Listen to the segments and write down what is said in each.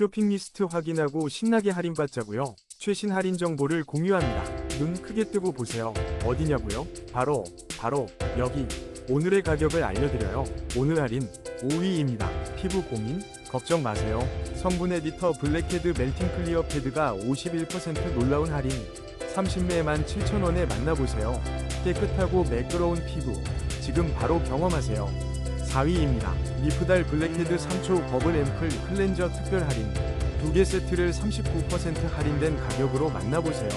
쇼핑 리스트 확인하고 신나게 할인받자고요. 최신 할인 정보를 공유합니다. 눈 크게 뜨고 보세요. 어디냐고요? 바로 바로 여기. 오늘의 가격을 알려드려요. 오늘 할인 5위입니다. 피부 고민? 걱정 마세요. 성분 에디터 블랙헤드 멜팅 클리어 패드가 51% 놀라운 할인 30매에 17,000원에 만나보세요. 깨끗하고 매끄러운 피부 지금 바로 경험하세요. 4위입니다. 리프달 블랙헤드 3초 버블 앰플 클렌저 특별 할인 두개 세트를 39% 할인된 가격으로 만나보세요.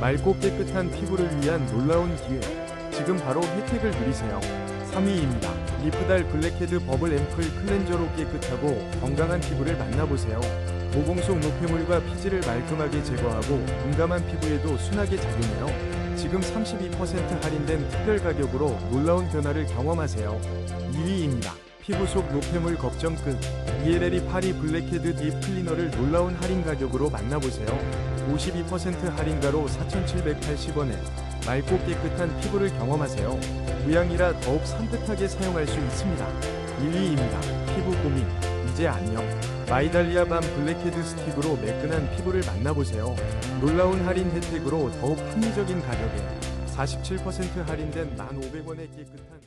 맑고 깨끗한 피부를 위한 놀라운 기회 지금 바로 혜택을 누리세요. 3위입니다. 리프달 블랙헤드 버블 앰플 클렌저로 깨끗하고 건강한 피부를 만나보세요. 모공 속 노폐물과 피지를 말끔하게 제거하고 민감한 피부에도 순하게 작용해요. 지금 32% 할인된 특별 가격으로 놀라운 변화를 경험하세요. 2위입니다. 피부 속 노폐물 걱정 끝. ELL이 파리 블랙헤드 딥 클리너를 놀라운 할인 가격으로 만나보세요. 52% 할인가로 4,780원에 맑고 깨끗한 피부를 경험하세요. 무향이라 더욱 산뜻하게 사용할 수 있습니다. 1위입니다. 피부 고민 이제 안녕. 마이달리아 밤 블랙헤드 스틱으로 매끈한 피부를 만나보세요. 놀라운 할인 혜택으로 더욱 합리적인 가격에 47% 할인된 1,500원의 깨끗한